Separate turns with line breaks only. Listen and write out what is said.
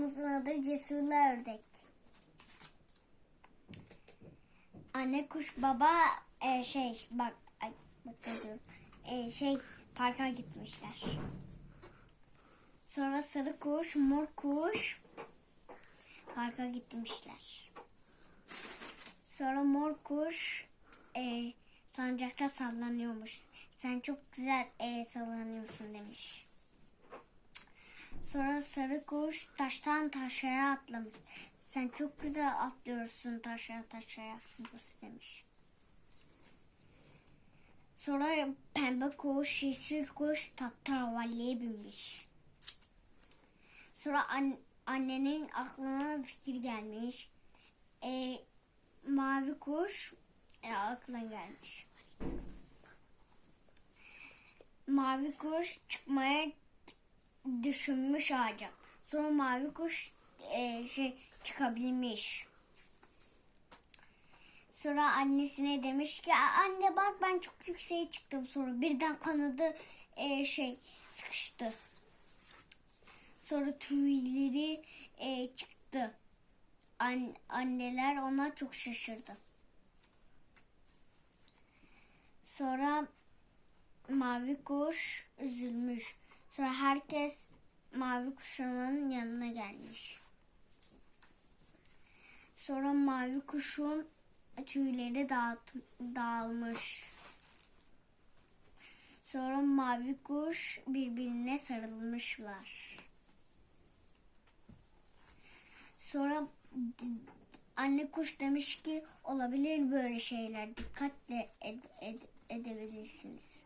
babamızın adı Cesurlu Ördek. Anne kuş baba e, şey bak ay bak diyorum. E, şey parka gitmişler. Sonra sarı kuş, mor kuş parka gitmişler. Sonra mor kuş e, sancakta sallanıyormuş. Sen çok güzel e, sallanıyorsun demiş. Sonra sarı kuş taştan taşaya atlamış. Sen çok güzel atlıyorsun taşa taşaya fıdısı demiş. Sonra pembe kuş, yeşil kuş tatravalliye binmiş. Sonra an- annenin aklına fikir gelmiş. E, mavi kuş e, aklına gelmiş. Mavi kuş çıkmaya düşünmüş ağaca. Sonra mavi kuş e, şey çıkabilmiş. Sonra annesine demiş ki "Aa, anne bak ben çok yükseğe çıktım. Sonra birden kanadı e, şey sıkıştı. Sonra tüyleri e, çıktı. An- anneler ona çok şaşırdı. Sonra mavi kuş üzülmüş. Sonra herkes mavi kuşun yanına gelmiş. Sonra mavi kuşun tüyleri dağıt, dağılmış. Sonra mavi kuş birbirine sarılmışlar. Sonra anne kuş demiş ki olabilir böyle şeyler dikkatle ed- ed- edebilirsiniz.